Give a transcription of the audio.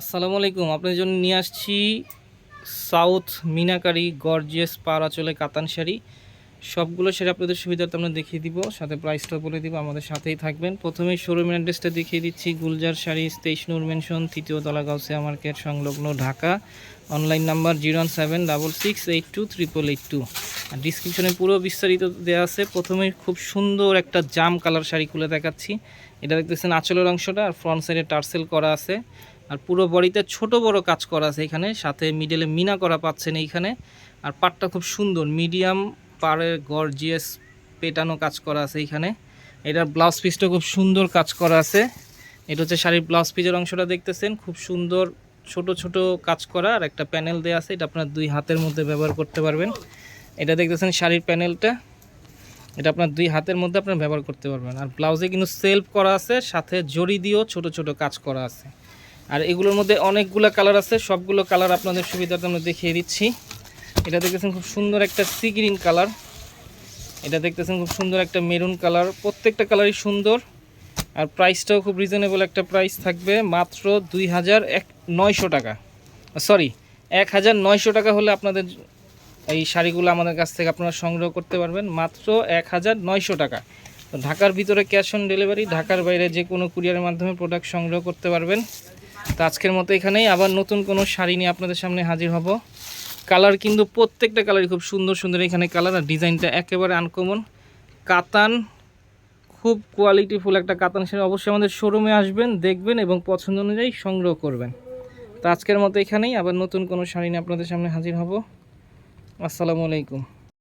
আসসালামু আলাইকুম, আপনাদের জন্য নিয়ে আসছি সাউথ মিনাকারি গর্জিয়াস পাড়া চলে কাতান শাড়ি। সবগুলো শাড়ি আপনাদের সুবিধার্থে আমরা দেখিয়ে দিব, সাথে প্রাইসটাও বলে দিব, আমাদের সাথেই থাকবেন। প্রথমেই শোরুমের অ্যাড্রেসটা দেখিয়ে দিচ্ছি, গুলজার শাড়ি, তেইশ নূর মেনশন তৃতীয় তলা গাউসিয়া মার্কেট সংলগ্ন Dhaka. Online number zero one seven double six eight two triple eight two আর ডিসক্রিপশনে পুরো বিস্তারিত দেওয়া আছে, প্রথমেই খুব সুন্দর একটা জাম কালার শাড়ি খুলে দেখাচ্ছি। এটা দেখতেছেন আঁচলের অংশটা, আর ফ্রন্ট সাইডে টার্সেল করা আছে। আর পুরো বডিতে ছোট বড় কাজ করা আছে এখানে। সাথে মিডলে মিনা করা পাচ্ছেন এইখানে। আর পাটটা খুব সুন্দর মিডিয়াম পাড়ের গর্জিয়াস পেটানো কাজ করা আছে এইখানে। এটার ব্লাউজ পিসটা খুব সুন্দর কাজ করা আছে। এটা হচ্ছে শাড়ির ব্লাউজ পিসের অংশটা দেখতেছেন। খুব সুন্দর ছোট ছোট কাজ করা। আর একটা প্যানেল দেওয়া আছে, এটা আপনার দুই হাতের মধ্যে ব্যবহার করতে পারবেন। এটা দেখতেছেন শাড়ির প্যানেলটা এটা আপনার দুই হাতের মধ্যে আপনার ব্যবহার করতে পারবেন। আর ব্লাউজে কিন্তু সেলফ করা আছে, সাথে জড়ি দিয়েও ছোট ছোট কাজ করা আছে। আর এগুলোর মধ্যে অনেকগুলো কালার আছে, সবগুলো কালার আপনাদের সুবিধার্থে আমরা দেখিয়ে দিচ্ছি। এটা দেখতেছেন খুব সুন্দর একটা সি গ্রিন কালার। এটা দেখতেছেন খুব সুন্দর একটা মেরুন কালার। প্রত্যেকটা কালারই সুন্দর। আর প্রাইসটাও খুব রিজনেবল একটা প্রাইস থাকবে মাত্র দুই হাজার এক নয়শো টাকা। সরি এক হাজার নয়শো টাকা হলে আপনাদের এই শাড়িগুলো আমাদের কাছ থেকে আপনারা সংগ্রহ করতে পারবেন। মাত্র এক হাজার নয়শো টাকা। ঢাকার ভিতরে ক্যাশ অন ডেলিভারি ঢাকার বাইরে যে কোনো কুরিয়ারের মাধ্যমে প্রোডাক্ট সংগ্রহ করতে পারবেন। তো আজকের মতো এখানেই। আবার নতুন কোনো শাড়ি নিয়ে আপনাদের সামনে হাজির হব। কালার কিন্তু প্রত্যেকটা কালারই খুব সুন্দর সুন্দর এখানে কালার, আর ডিজাইনটা একেবারে আনকমন কাতান, খুব কোয়ালিটিফুল একটা কাতান শাড়ি অবশ্যই আমাদের শোরুমে আসবেন, দেখবেন এবং পছন্দ অনুযায়ী সংগ্রহ করবেন। তো আজকের মতো এখানেই। আবার নতুন কোনো শাড়ি নিয়ে আপনাদের সামনে হাজির হব। আসসালামু আলাইকুম।